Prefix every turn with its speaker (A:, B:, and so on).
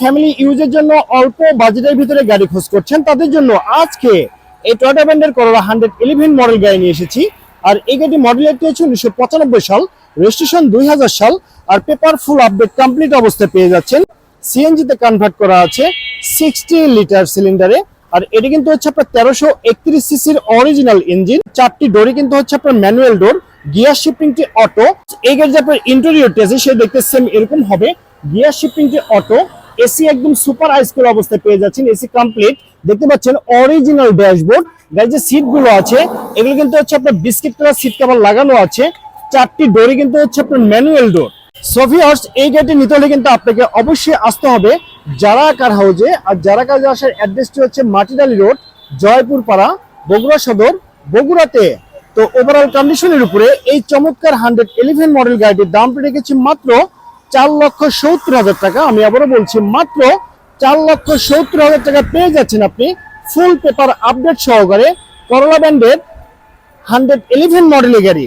A: Family ইউজের জন্য অল্প বাজেটের ভিতরে গাড়ি খোঁজ করছেন। তাদের জন্য আজকে এই টয়টা ব্র্যান্ডের করোলা হান্ড্রেড ইলেভেন মডেল গাড়ি নিয়ে এসেছি। আর এই গাড়ি মডেলটি হচ্ছে উনিশশো পঁচানব্বই সাল রেজিস্ট্রেশন দুই হাজার সাল, আর পেপার ফুল আপডেট কমপ্লিট অবস্থায় পেয়ে যাচ্ছেন। সিএনজিতে কনভার্ট করা আছে সিক্সটি লিটার সিলিন্ডারে আর এটি কিন্তু হচ্ছে আপনার তেরোশো একত্রিশ সিসির অরিজিনাল ইঞ্জিন চারটি ডোরই কিন্তু হচ্ছে আপনার ম্যানুয়াল ডোর গিয়ার শিফটিংটি অটো এই গাড়িতে আপনার ইন্টেরিয়রটি আছে সে দেখতে সেম এরকম হবে। গিয়ার শিফটিংটি অটো এসি একদম সুপার হাইস্কুল অবস্থায় পেয়ে যাচ্ছেন, এসি কমপ্লিট দেখতে পাচ্ছেন অরিজিনাল ড্যাশবোর্ড গাড়ির যে সিটগুলো আছে, এগুলো কিন্তু হচ্ছে আপনার বিস্কিট কালার সিট কভার লাগানো আছে। চারটি ডোরই কিন্তু হচ্ছে আপনার ম্যানুয়াল ডোর সোফি হর্স এই গাড়িটি নিতে হলে কিন্তু আপনাকে অবশ্যই আসতে হবে যারা কার হাউজে আর যারা কার আসার অ্যাড্রেসটি হচ্ছে মাটিডালি রোড জয়পুর পাড়া বগুড়া সদর, বগুড়াতে। তো ওভারঅল কন্ডিশনের উপরে এই চমৎকার হান্ড্রেড ইলেভেন মডেল গাড়িটির দামটা রেখেছি মাত্র চার লক্ষ সত্তর হাজার টাকা, আমি আবারও বলছি মাত্র চার লক্ষ সত্তর হাজার টাকা পেয়ে যাচ্ছেন আপনি ফুল পেপার আপডেট সহকারে করলা ব্যান্ডের হান্ড্রেড ইলেভেন মডেলের গাড়ি।